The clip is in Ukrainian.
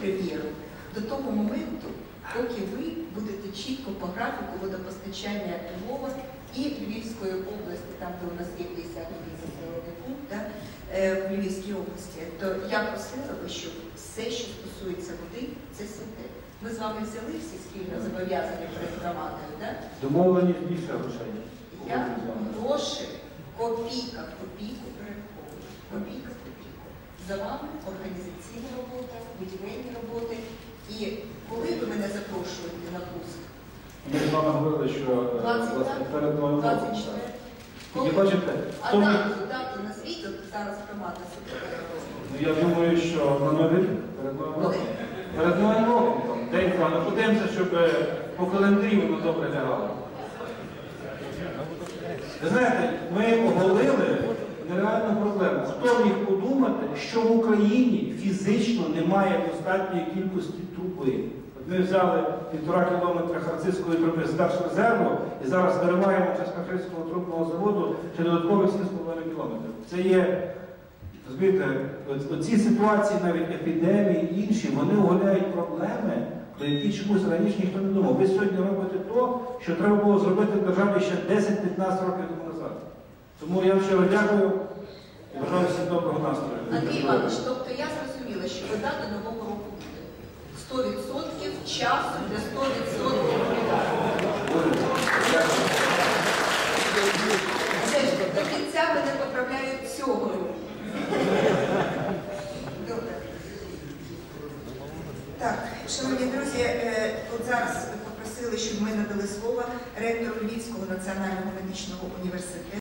прем'єру до того моменту, поки ви будете чітко по графіку водопостачання Львова і Львівської області, там де у нас є 50 населений пункт, да, е, в Львівській області, то я просила би, щоб все, що стосується води, це святе. Ми з вами взяли всі спільно зобов'язання перед громадою, да? Домовленість більше грошей. Я гроші копійка в копійку перераховую. Копійка в копійку. За вами організаційна робота, будівельні роботи. І коли ви мене запрошуєте на пуск? Ми з вами говорили, що е, 20, власне, перед новим роком. 24. Тільки бачите, А хто міг- дату, дату назвіть, от зараз громада секретаря. Ну, я думаю, що на новий рік, перед новим роком. Перед новим роком, там, день два, подивимося, щоб е, по календарі воно добре лягало. Ви знаєте, ми оголили нереальну проблему. Хто міг подумати, що в Україні фізично немає достатньої кількості труби? Ми взяли півтора кілометра харцизької труби з Держрезерву і зараз вириваємо Чеснохрицького трубного заводу ще додаткових 7,5 кілометрів. Це є Розумієте, оці ситуації, навіть епідемії інші, вони оголяють проблеми, про які чомусь раніше ніхто не думав. Ви сьогодні робите то, що треба було зробити в державі ще 10-15 років тому. Тому я вам щиро дякую і бажаю всім доброго настрою. Андрій Іванович, тобто я зрозуміла, що вода до Нового року буде. 100% часу для 100% до кінця мене поправляють цього. Так, шановні друзі, е, от зараз попросили, щоб ми надали слово ректору Львівського національного медичного університету.